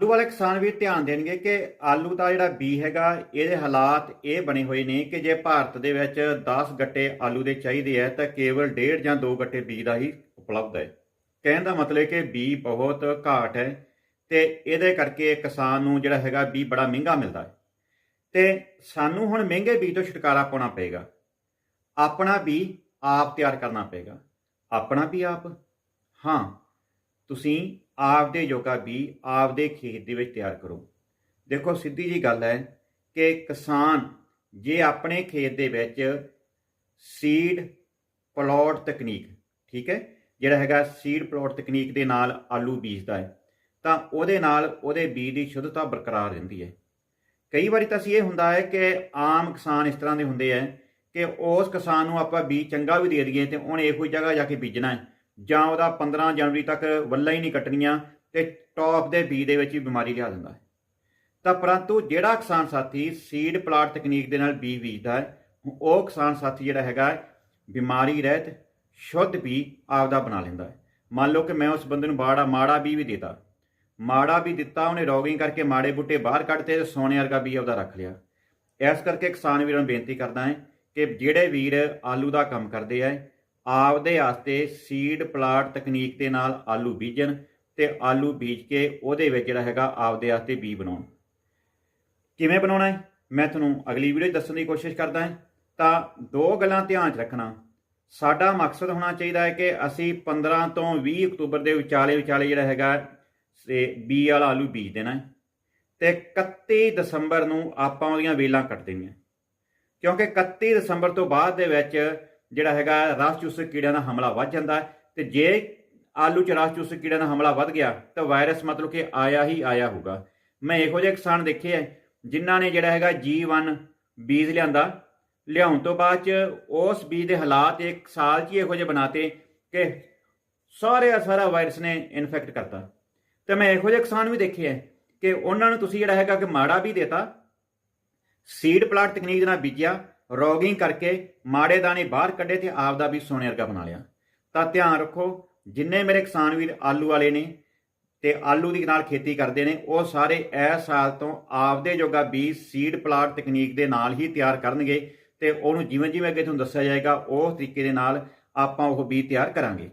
ਆਲੂ ਵਾਲੇ ਕਿਸਾਨ ਵੀ ਧਿਆਨ ਦੇਣਗੇ ਕਿ ਆਲੂ ਦਾ ਜਿਹੜਾ ਬੀ ਹੈਗਾ, ਇਹਦੇ ਹਾਲਾਤ ਇਹ ਬਣੇ ਹੋਏ ਨੇ ਕਿ ਜੇ ਭਾਰਤ ਦੇ ਵਿੱਚ 10 ਗੱਟੇ ਆਲੂ ਦੇ ਚਾਹੀਦੇ ਹੈ ਤਾਂ ਕੇਵਲ 1.5 ਜਾਂ 2 ਗੱਟੇ ਬੀ ਦਾ ਹੀ ਉਪਲਬਧ ਹੈ। ਕਹਿਣ ਦਾ ਮਤਲਬ ਹੈ ਕਿ ਬੀ ਬਹੁਤ ਘਾਟ ਹੈ ਤੇ ਇਹਦੇ ਕਰਕੇ ਕਿਸਾਨ ਨੂੰ ਜਿਹੜਾ ਹੈਗਾ ਬੀ ਬੜਾ ਮਹਿੰਗਾ ਮਿਲਦਾ ਹੈ। ਤੇ ਸਾਨੂੰ ਹੁਣ ਮਹਿੰਗੇ ਬੀ ਤੋਂ ਛੁਟਕਾਰਾ ਪਾਉਣਾ ਪਏਗਾ। ਆਪਣਾ ਬੀ ਆਪ ਤਿਆਰ ਕਰਨਾ ਪਏਗਾ। ਆਪਣਾ ਵੀ ਆਪ? ਹਾਂ, ਤੁਸੀਂ ਆਪਦੇ ਯੋਗਾ ਵੀ ਆਪਦੇ ਖੇਤ ਦੇ ਵਿੱਚ ਤਿਆਰ ਕਰੋ। ਦੇਖੋ, ਸਿੱਧੀ ਜੀ ਗੱਲ ਹੈ ਕਿ ਕਿਸਾਨ ਜੇ ਆਪਣੇ ਖੇਤ ਦੇ ਵਿੱਚ ਸੀਡ ਪਲਾਟ ਤਕਨੀਕ ਠੀਕ ਹੈ? ਜਿਹੜਾ ਹੈਗਾ ਸੀਡ ਪਲਾਟ ਤਕਨੀਕ ਦੇ ਨਾਲ ਆਲੂ ਬੀਜਦਾ ਹੈ, ਤਾਂ ਉਹਦੇ ਨਾਲ ਉਹਦੇ ਬੀਜ ਦੀ ਸ਼ੁੱਧਤਾ ਬਰਕਰਾਰ ਰਹਿੰਦੀ ਹੈ। ਕਈ ਵਾਰੀ ਤਾਂ ਸੀ ਇਹ ਹੁੰਦਾ ਹੈ ਕਿ ਆਮ ਕਿਸਾਨ ਇਸ ਤਰ੍ਹਾਂ ਦੇ ਹੁੰਦੇ ਆ ਕਿ ਉਸ ਕਿਸਾਨ ਨੂੰ ਆਪਾਂ ਬੀਜ ਚੰਗਾ ਵੀ ਦੇ ਦਈਏ ਤੇ ਉਹਨੇ ਇਹੋ ਹੀ ਜਗ੍ਹਾ ਜਾ ਕੇ ਬੀਜਣਾ ਹੈ। ਜਾਂ ਉਹਦਾ 15 ਜਨਵਰੀ ਤੱਕ ਵੱਲਾਂ ਹੀ ਨਹੀਂ ਕੱਟਣੀਆਂ ਤੇ ਟੌਪ ਦੇ ਬੀ ਦੇ ਵਿੱਚ ਵੀ ਬਿਮਾਰੀ ਲਿਆ ਦਿੰਦਾ ਹੈ। ਤਾਂ ਪਰੰਤੂ ਜਿਹੜਾ ਕਿਸਾਨ ਸਾਥੀ ਸੀਡ ਪਲਾਟ ਤਕਨੀਕ ਦੇ ਨਾਲ ਬੀ ਬੀਜਦਾ ਹੈ, ਉਹ ਕਿਸਾਨ ਸਾਥੀ ਜਿਹੜਾ ਹੈਗਾ ਬਿਮਾਰੀ ਰਹਿਤ, ਸ਼ੁੱਧ ਬੀ ਆਪਦਾ ਬਣਾ ਲੈਂਦਾ ਹੈ। ਮੰਨ ਲਓ ਕਿ ਮੈਂ ਉਸ ਬੰਦੇ ਨੂੰ ਬਾੜਾ ਮਾੜਾ ਬੀ ਵੀ ਦਿੱਤਾ। ਮਾੜਾ ਵੀ ਦਿੱਤਾ, ਉਹਨੇ ਰੋਗਿੰਗ ਕਰਕੇ ਮਾੜੇ ਬੂਟੇ ਬਾਹਰ ਕੱਢਤੇ ਤੇ ਸੋਨੇ ਵਰਗਾ ਬੀ ਆਪਦਾ ਰੱਖ ਲਿਆ। ਇਸ ਕਰਕੇ ਕਿਸਾਨ ਵੀਰਾਂ ਨੂੰ ਬੇਨਤੀ ਕਰਦਾ ਹਾਂ ਕਿ ਜਿਹੜੇ ਵੀਰ ਆਲੂ ਦਾ ਕੰਮ ਕਰਦੇ ਆ ਆਪਦੇ ਵਾਸਤੇ ਸੀਡ ਪਲਾਟ ਤਕਨੀਕ ਦੇ ਨਾਲ ਆਲੂ ਬੀਜਣ ਤੇ ਆਲੂ ਬੀਜ ਕੇ ਉਹਦੇ ਵਿੱਚ ਜਿਹੜਾ ਹੈਗਾ ਆਪਦੇ ਵਾਸਤੇ ਬੀ ਬਣਾਉਣ। ਕਿਵੇਂ ਬਣਾਉਣਾ ਹੈ? ਮੈਂ ਤੁਹਾਨੂੰ ਅਗਲੀ ਵੀਡੀਓ ਦੱਸਣ ਦੀ ਕੋਸ਼ਿਸ਼ ਕਰਦਾ ਹਾਂ। ਤਾਂ ਦੋ ਗੱਲਾਂ ਧਿਆਨ 'ਚ ਰੱਖਣਾ। ਸਾਡਾ ਮਕਸਦ ਹੋਣਾ ਚਾਹੀਦਾ ਹੈ ਕਿ ਅਸੀਂ 15 ਤੋਂ 20 ਅਕਤੂਬਰ ਦੇ ਵਿਚਾਲੇ ਵਿਚਾਲੇ ਜਿਹੜਾ ਹੈਗਾ ਤੇ ਬੀ ਵਾਲਾ ਆਲੂ ਬੀਜ ਦੇਣਾ ਹੈ ਤੇ 31 ਦਸੰਬਰ ਨੂੰ ਆਪਾਂ ਉਹਦੀਆਂ ਵੇਲਾਂ ਕੱਟ ਦੇਣੀਆਂ। ਕਿਉਂਕਿ 31 ਦਸੰਬਰ ਤੋਂ ਬਾਅਦ ਦੇ ਵਿੱਚ ਜਿਹੜਾ ਹੈਗਾ ਰਸ ਚੂਸਕ ਕੀੜਿਆਂ ਦਾ ਹਮਲਾ ਵੱਧ ਜਾਂਦਾ ਹੈ ਤੇ ਜੇ ਆਲੂ ਚ ਰਸ ਚੂਸਕ ਕੀੜਿਆਂ ਦਾ ਹਮਲਾ ਵੱਧ ਗਿਆ ਤਾਂ ਵਾਇਰਸ ਮਤਲਬ ਕਿ ਆਇਆ ਹੀ ਆਇਆ ਹੋਊਗਾ। ਮੈਂ ਇਹੋ ਜਿਹੇ ਕਿਸਾਨ ਦੇਖੇ ਐ ਜਿਨ੍ਹਾਂ ਨੇ ਜਿਹੜਾ ਹੈਗਾ G1 ਬੀਜ ਲਿਆਂਦਾ। ਲਿਆਉਣ ਤੋਂ ਬਾਅਦ ਚ ਉਸ ਬੀਜ ਦੇ ਹਾਲਾਤ ਇੱਕ ਸਾਲ 'ਚ ਹੀ ਇਹੋ ਜਿਹੇ ਬਣਾਤੇ ਕਿ ਸਾਰੇ ਦਾ ਸਾਰਾ ਵਾਇਰਸ ਨੇ ਇਨਫੈਕਟ ਕਰਤਾ। ਤੇ ਮੈਂ ਇਹੋ ਜਿਹੇ ਕਿਸਾਨ ਵੀ ਦੇਖੇ ਐ ਕਿ ਉਹਨਾਂ ਨੂੰ ਤੁਸੀਂ ਜਿਹੜਾ ਹੈਗਾ ਕਿ ਮਾੜਾ ਵੀ ਦੇਤਾ ਸੀਡ ਪਲਾਟ ਤਕਨੀਕ ਨਾਲ ਬੀਜਿਆ ਰੌਗਿੰਗ ਕਰਕੇ ਮਾੜੇ ਦਾਣੇ ਬਾਹਰ ਕੱਢੇ ਤੇ ਆਪ ਦਾ ਵੀ ਸੋਨੇ ਵਰਗਾ ਬਣਾ ਲਿਆ। ਤਾਂ ਧਿਆਨ ਰੱਖੋ, ਜਿੰਨੇ ਮੇਰੇ ਕਿਸਾਨ ਵੀਰ ਆਲੂ ਵਾਲੇ ਨੇ ਤੇ ਆਲੂ ਦੀ ਨਾਲ ਖੇਤੀ ਕਰਦੇ ਨੇ, ਉਹ ਸਾਰੇ ਇਸ ਸਾਲ ਤੋਂ ਆਪਦੇ ਜੋਗਾ ਬੀਜ ਸੀਡ ਪਲਾਟ ਤਕਨੀਕ ਦੇ ਨਾਲ ਹੀ ਤਿਆਰ ਕਰਨਗੇ ਤੇ ਉਹਨੂੰ ਜਿਵੇਂ ਜਿਵੇਂ ਅੱਗੇ ਤੁਹਾਨੂੰ ਦੱਸਿਆ ਜਾਏਗਾ, ਉਸ ਤਰੀਕੇ ਦੇ ਨਾਲ ਆਪਾਂ ਉਹ ਬੀਜ ਤਿਆਰ ਕਰਾਂਗੇ।